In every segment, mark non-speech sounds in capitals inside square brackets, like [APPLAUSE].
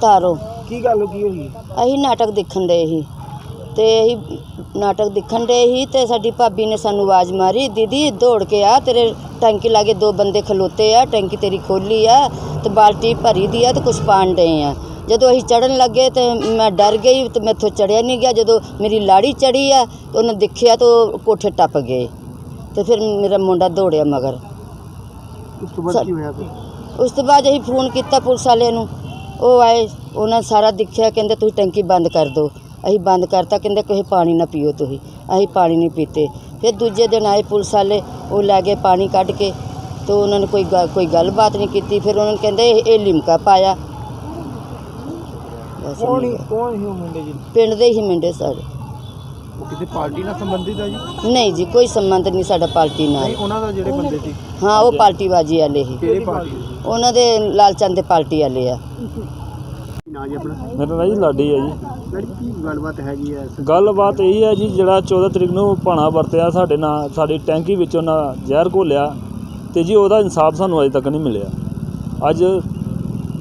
ਤਾਰੋ। ਕੀ ਗੱਲ ਕੀ ਹੋਈ? ਅਸੀਂ ਨਾਟਕ ਦੇਖਣ ਦੇ ਸੀ। ਤੇ ਅਸੀਂ ਨਾਟਕ ਦੇਖਣ ਦੇ ਸੀ ਤੇ ਸਾਡੀ ਭਾਬੀ ਨੇ ਸਾਨੂੰ ਆਵਾਜ਼ ਮਾਰੀ ਦੀਦੀ ਦੌੜ ਕੇ ਆ ਤੇਰੇ ਟੈਂਕੀ ਲਾਗੇ ਦੋ ਬੰਦੇ ਖਲੋਤੇ ਆ ਟੈਂਕੀ ਤੇਰੀ ਖੋਲੀ ਆ ਤੇ ਬਾਲਟੀ ਭਰੀ ਦੀ ਆ ਤੇ ਕੁਛ ਪਾਣ ਡਏ ਆ। ਜਦੋਂ ਅਸੀਂ ਚੜਨ ਲੱਗੇ ਤੇ ਮੈਂ ਡਰ ਗਈ ਤੇ ਮੈਥੋਂ ਚੜਿਆ ਨਹੀਂ ਗਿਆ। ਜਦੋਂ ਮੇਰੀ ਲਾੜੀ ਚੜੀ ਆ ਉਹਨੇ ਦੇਖਿਆ ਤਾਂ ਉਹ ਕੋਠੇ ਟੱਪ ਗਏ। ਤੇ ਫਿਰ ਮੇਰਾ ਮੁੰਡਾ ਦੌੜਿਆ ਮਗਰ। ਉਸ ਤੋਂ ਬਾਅਦ ਕੀ ਹੋਇਆ ਫਿਰ? ਉਸ ਤੋਂ ਬਾਅਦ ਅਸੀਂ ਫੋਨ ਕੀਤਾ ਪੁਲਿਸ ਵਾਲੇ ਨੂੰ। ਉਹ ਆਏ ਉਹਨਾਂ ਸਾਰਾ ਦੇਖਿਆ ਕਹਿੰਦੇ ਤੁਸੀਂ ਟੈਂਕੀ ਬੰਦ ਕਰ ਦਿਓ। ਅਸੀਂ ਬੰਦ ਕਰਤਾ ਕਹਿੰਦੇ ਕੋਈ ਪਾਣੀ ਨਾ ਪੀਓ ਤੁਸੀਂ। ਅਸੀਂ ਪਾਣੀ ਨਹੀਂ ਪੀਤੇ। ਫਿਰ ਦੂਜੇ ਦਿਨ ਆਏ ਪੁਲਿਸ ਵਾਲੇ ਉਹ ਲੈ ਗਏ ਪਾਣੀ ਕੱਢ ਕੇ ਤੇ ਉਹਨਾਂ ਨੇ ਕੋਈ ਕੋਈ ਗੱਲਬਾਤ ਨਹੀਂ ਕੀਤੀ। ਫਿਰ ਉਹਨਾਂ ਨੇ ਕਹਿੰਦੇ ਇਹ ਲਿਮਕਾ ਪਾਇਆ। ਕੌਣ। ਕੌਣ ਹੀ ਮੁੰਡੇ ਜੀ? ਪਿੰਡ ਦੇ ਹੀ ਮੁੰਡੇ ਸਾਰੇ। ਉਹ ਕਿਸੇ ਪਾਰਟੀ ਨਾਲ ਸੰਬੰਧਿਤ ਆ ਜੀ? ਨਹੀਂ ਜੀ ਕੋਈ ਸੰਬੰਧ ਨਹੀਂ ਸਾਡਾ ਪਾਰਟੀ ਨਾਲ। ਨਹੀਂ ਉਹਨਾਂ ਦਾ ਜਿਹੜੇ ਬੰਦੇ ਸੀ? ਹਾਂ ਉਹ ਪਾਰਟੀ ਬਾਜੀ ਵਾਲੇ ਹੀ ਕਿਹੜੀ ਪਾਰਟੀ ਸੀ? ਉਹਨਾਂ ਦੇ ਲਾਲਚੰਦ ਦੇ ਪਾਰਟੀ ਵਾਲੇ ਆ। ਨਾ ਜੀ ਆਪਣਾ? ਮੇਰਾ ਨਾਂ ਜੀ ਲਾਡੀ ਹੈ ਜੀ। ਕੀ ਗੱਲਬਾਤ ਹੈਗੀ ਹੈ ਗੱਲਬਾਤ ਇਹ ਹੈ ਜੀ ਜਿਹੜਾ 14 ਤਰੀਕ ਨੂੰ ਭਾਣਾ ਵਰਤਿਆ ਸਾਡੇ ਨਾਲ ਸਾਡੀ ਟੈਂਕੀ ਵਿੱਚੋਂ ਨਾ ਜ਼ਹਿਰ ਘੋਲਿਆ ਤੇ ਜੀ ਉਹਦਾ ਇਨਸਾਫ ਸਾਨੂੰ ਅਜੇ ਤੱਕ ਨਹੀਂ ਮਿਲਿਆ। ਅੱਜ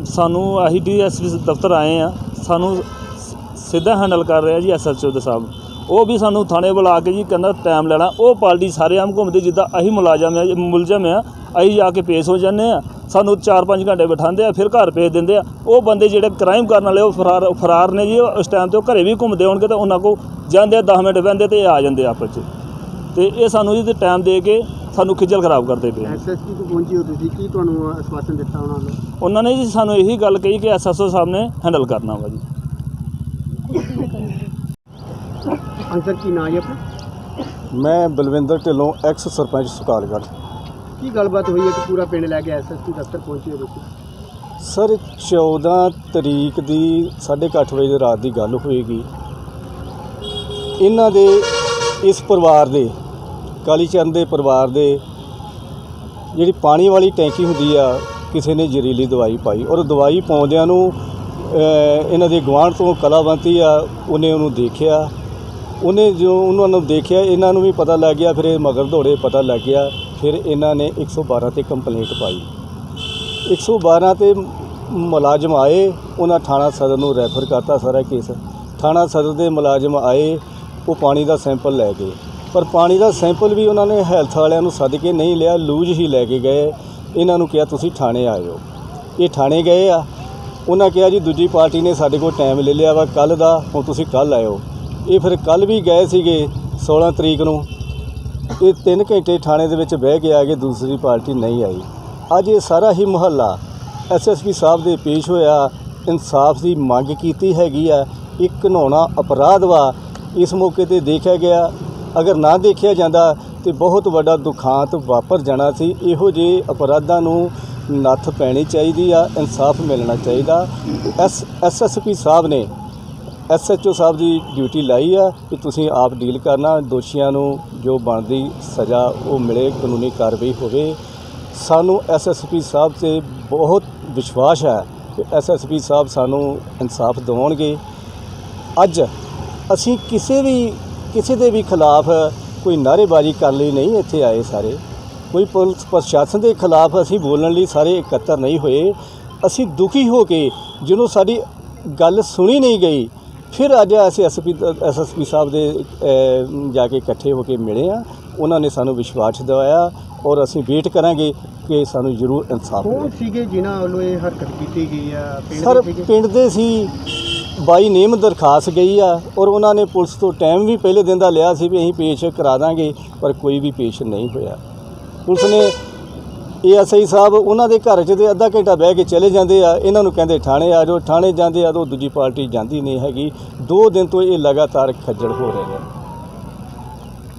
ਸਾਨੂੰ ਆਹੀ ਡੀਐਸਪੀ ਦਫ਼ਤਰ ਆਏ ਆ ਸਾਨੂੰ ਸ- ਸਿੱਧਾ ਹੈਂਡਲ ਕਰ ਰਿਹਾ ਜੀ ਐਸਐਚਓ ਦੇ ਸਾਹਿਬ। ਉਹ ਵੀ ਸਾਨੂੰ ਥਾਣੇ ਬੁਲਾ ਕੇ ਜੀ ਕਹਿੰਦਾ ਟਾਈਮ ਲੈਣਾ। ਉਹ ਪਾਰਟੀ ਸਾਰੇ ਆਮ ਘੁੰਮਦੀ ਜਿੱਦਾਂ ਅਸੀਂ ਮੁਲਾਜ਼ਮ ਆ ਮੁਲਜ਼ਮ ਆ ਅਸੀਂ ਜਾ ਕੇ ਪੇਸ਼ ਹੋ ਜਾਂਦੇ ਆ ਸਾਨੂੰ 4-5 ਘੰਟੇ ਬਿਠਾਉਂਦੇ ਆ ਫਿਰ ਘਰ ਭੇਜ ਦਿੰਦੇ ਆ। ਉਹ ਬੰਦੇ ਜਿਹੜੇ ਕ੍ਰਾਈਮ ਕਰਨ ਵਾਲੇ ਉਹ ਫਰਾਰ ਫਰਾਰ ਨੇ ਜੀ। ਉਹ ਉਸ ਟਾਈਮ ਤੇ ਉਹ ਘਰੇ ਵੀ ਘੁੰਮਦੇ ਹੋਣਗੇ ਤਾਂ ਉਹਨਾਂ ਕੋ ਜਾਂਦੇ ਆ 10 ਮਿੰਟ ਬਹਿੰਦੇ ਤੇ ਆ ਜਾਂਦੇ ਆ ਆਪਸ 'ਚ ਤੇ ਇਹ ਸਾਨੂੰ ਜੀ ਟਾਈਮ ਦੇ ਕੇ ਸਾਨੂੰ ਖਿੱਚਲ ਖਰਾਬ ਕਰਦੇ ਪਏ। ਐਸਐਸਪੀ ਤੋਂ ਪਹੁੰਚੀ ਹੋ ਤੁਸੀਂ? ਕੀ ਤੁਹਾਨੂੰ ਆਸ਼ਵਾਸਨ ਦਿੱਤਾ ਉਹਨਾਂ ਨੇ? ਉਹਨਾਂ ਨੇ ਜੀ ਸਾਨੂੰ ਇਹੀ ਗੱਲ ਕਹੀ ਕਿ ਐਸਐਸਓ ਸਾਹਿਬ ਨੇ ਹੈਂਡਲ ਕਰਨਾ ਵਾ ਜੀ। [LAUGHS] ਅੰਸਰ ਕੀ ਨਾਂ ਜੀ ਆਪਣਾ? ਮੈਂ ਬਲਵਿੰਦਰ ਢਿੱਲੋਂ ਐਕਸ ਸਰਪੰਚ ਸੁਕਾਲਗੜ੍ਹ। ਕੀ ਗੱਲਬਾਤ ਹੋਈ ਹੈ ਕਿ ਪੂਰਾ ਪਿੰਡ ਲੈ ਕੇ ਐਸਐਸਪੀ ਦਫ਼ਤਰ ਪਹੁੰਚੇ ਹੋ ਤੁਸੀਂ? ਸਰ 14 ਤਰੀਕ ਦੀ 8:30 ਵਜੇ ਰਾਤ ਦੀ ਗੱਲ ਹੋਏਗੀ। ਇਹਨਾਂ ਦੇ ਇਸ ਪਰਿਵਾਰ ਦੇ ਕਾਲੀ ਚਰਨ ਦੇ ਪਰਿਵਾਰ ਦੇ ਜਿਹੜੀ ਪਾਣੀ ਵਾਲੀ ਟੈਂਕੀ ਹੁੰਦੀ ਆ ਕਿਸੇ ਨੇ ਜ਼ਹਿਰੀਲੀ ਦਵਾਈ ਪਾਈ। ਔਰ ਦਵਾਈ ਪਾਉਂਦਿਆਂ ਨੂੰ ਇਹਨਾਂ ਦੇ ਗੁਆਂਢ ਤੋਂ ਕਲਾਵੰਤੀ ਆ ਉਹਨੇ ਉਹਨੂੰ ਦੇਖਿਆ। ਉਹਨੇ ਜੋ ਉਹਨਾਂ ਨੂੰ ਦੇਖਿਆ, ਇਹਨਾਂ ਨੂੰ ਵੀ ਪਤਾ ਲੱਗ ਗਿਆ, ਫਿਰ ਇਹ ਮਗਰ ਦੌੜੇ ਪਤਾ ਲੱਗ ਗਿਆ, ਫਿਰ ਇਹਨਾਂ ਨੇ 112 ਤੇ ਕੰਪਲੇਂਟ ਪਾਈ। 112 ਤੇ ਮੁਲਾਜ਼ਮ ਆਏ, ਉਹਨਾਂ ਥਾਣਾ ਸਦਰ ਨੂੰ ਰੈਫਰ ਕਰਤਾ ਸਾਰਾ ਕੇਸ ਥਾਣਾ ਸਦਰ ਦੇ ਮੁਲਾਜ਼ਮ ਆਏ, ਉਹ ਪਾਣੀ ਦਾ ਸੈਂਪਲ ਲੈ ਗਏ। ਪਰ ਪਾਣੀ ਦਾ ਸੈਂਪਲ ਵੀ ਉਹਨਾਂ ਨੇ ਹੈਲਥ ਵਾਲਿਆਂ ਨੂੰ ਸੱਦ ਕੇ ਨਹੀਂ ਲਿਆ, ਲੂਜ ਹੀ ਲੈ ਕੇ ਗਏ। ਇਹਨਾਂ ਨੂੰ ਕਿਹਾ, ਤੁਸੀਂ ਥਾਣੇ ਆਇਓ। ਇਹ ਥਾਣੇ ਗਏ ਆ। ਉਹਨਾਂ ਕਿਹਾ ਜੀ, ਦੂਜੀ ਪਾਰਟੀ ਨੇ ਸਾਡੇ ਕੋਲ ਟਾਈਮ ਲੈ ਲਿਆ ਵਾ ਕੱਲ ਦਾ, ਹੁਣ ਤੁਸੀਂ ਕੱਲ ਆਇਓ। ਇਹ ਫਿਰ ਕੱਲ ਵੀ ਗਏ ਸੀਗੇ 16 ਤਰੀਕ ਨੂੰ। ਇਹ 3 ਘੰਟੇ ਥਾਣੇ ਦੇ ਵਿੱਚ ਬਹਿ ਕੇ ਆ ਕੇ ਦੂਸਰੀ ਪਾਰਟੀ ਨਹੀਂ ਆਈ। ਅੱਜ ਇਹ ਸਾਰਾ ਹੀ ਮੁਹੱਲਾ ਐਸਐਸਪੀ ਸਾਹਿਬ ਦੇ ਪੇਸ਼ ਹੋਇਆ। ਇਨਸਾਫ ਦੀ ਮੰਗ ਕੀਤੀ ਹੈਗੀ ਆ। ਇੱਕ ਘਿਨਾਉਣਾ ਅਪਰਾਧ ਵਾ। ਇਸ ਮੌਕੇ ਤੇ ਦੇਖਿਆ ਗਿਆ। ਅਗਰ ਨਾ ਦੇਖਿਆ ਜਾਂਦਾ ਤੇ ਬਹੁਤ ਵੱਡਾ ਦੁਖਾਂਤ ਵਾਪਰ ਜਾਣਾ ਸੀ। ਇਹੋ ਜਿਹੇ ਅਪਰਾਧਾਂ ਨੂੰ ਨੱਥ ਪੈਣੀ ਚਾਹੀਦੀ ਆ। ਇਨਸਾਫ ਮਿਲਣਾ ਚਾਹੀਦਾ। ਐਸ ਐਸਐਸਪੀ ਸਾਹਿਬ ਨੇ ਐਸਐਚਓ ਸਾਹਿਬ ਦੀ ਡਿਊਟੀ ਲਾਈ ਆ ਕਿ ਤੁਸੀਂ ਆਪ ਡੀਲ ਕਰਨਾ, ਦੋਸ਼ੀਆਂ ਨੂੰ ਜੋ ਬਣਦੀ ਸਜ਼ਾ ਉਹ ਮਿਲੇ, ਕਾਨੂੰਨੀ ਕਾਰਵਾਈ ਹੋਵੇ। ਸਾਨੂੰ ਐਸਐਸਪੀ ਸਾਹਿਬ ਤੇ ਬਹੁਤ ਵਿਸ਼ਵਾਸ ਹੈ ਕਿ ਐਸਐਸਪੀ ਸਾਹਿਬ ਸਾਨੂੰ ਇਨਸਾਫ ਦਿਵਾਉਣਗੇ। ਅੱਜ ਅਸੀਂ ਕਿਸੇ ਵੀ, ਕਿਸੇ ਦੇ ਵੀ ਖਿਲਾਫ ਕੋਈ ਨਾਅਰੇਬਾਜ਼ੀ ਕਰਨ ਲਈ ਨਹੀਂ ਇੱਥੇ ਆਏ ਸਾਰੇ। ਕੋਈ ਪੁਲਿਸ ਪ੍ਰਸ਼ਾਸਨ ਦੇ ਖਿਲਾਫ ਅਸੀਂ ਬੋਲਣ ਲਈ ਸਾਰੇ ਇਕੱਤਰ ਨਹੀਂ ਹੋਏ। ਅਸੀਂ ਦੁਖੀ ਹੋ ਕੇ ਜਿਹਨੂੰ ਸਾਡੀ ਗੱਲ ਸੁਣੀ ਨਹੀਂ ਗਈ ਫਿਰ ਅੱਜ ਅਸੀਂ ਐਸਪੀ ਐਸਐਸਪੀ ਸਾਹਿਬ ਦੇ ਜਾ ਕੇ ਇਕੱਠੇ ਹੋ ਕੇ ਮਿਲੇ ਆ ਉਹਨਾਂ ਨੇ ਸਾਨੂੰ ਵਿਸ਼ਵਾਸ ਦਿਵਾਇਆ ਔਰ ਅਸੀਂ ਵੇਟ ਕਰਾਂਗੇ ਕਿ ਸਾਨੂੰ ਜ਼ਰੂਰ ਇਨਸਾਫ ਮਿਲੇ। ਸੀਗੇ ਜਿਨ੍ਹਾਂ ਵੱਲੋਂ ਇਹ ਹਰਕਤ ਕੀਤੀ ਗਈ ਆ? ਸਰ ਪਿੰਡ ਦੇ ਸੀ ਬਾਈ ਨੇਮ ਦਰਖਾਸਤ ਗਈ ਆ ਔਰ ਉਹਨਾਂ ਨੇ ਪੁਲਿਸ ਤੋਂ ਟਾਈਮ ਵੀ ਪਹਿਲੇ ਦਿਨ ਦਾ ਲਿਆ ਸੀ ਵੀ ਅਸੀਂ ਪੇਸ਼ ਕਰਾ ਦਾਂਗੇ ਪਰ ਕੋਈ ਵੀ ਪੇਸ਼ ਨਹੀਂ ਹੋਇਆ। ਪੁਲਿਸ ਨੇ ਏਐਸਆਈ ਸਾਹਿਬ, ਉਹਨਾਂ ਦੇ ਘਰ 'ਚ ਤੇ ਅੱਧਾ ਘੰਟਾ ਬਹਿ ਕੇ ਚਲੇ ਜਾਂਦੇ ਆ। ਇਹਨਾਂ ਨੂੰ ਕਹਿੰਦੇ ਥਾਣੇ ਆ ਜਾਓ। ਥਾਣੇ ਜਾਂਦੇ ਆ ਤਾਂ ਉਹ ਦੂਜੀ ਪਾਰਟੀ ਜਾਂਦੀ ਨਹੀਂ ਹੈਗੀ। ਦੋ ਦਿਨ ਤੋਂ ਇਹ ਲਗਾਤਾਰ ਖੱਜਲ ਹੋ ਰਹੇ ਨੇ।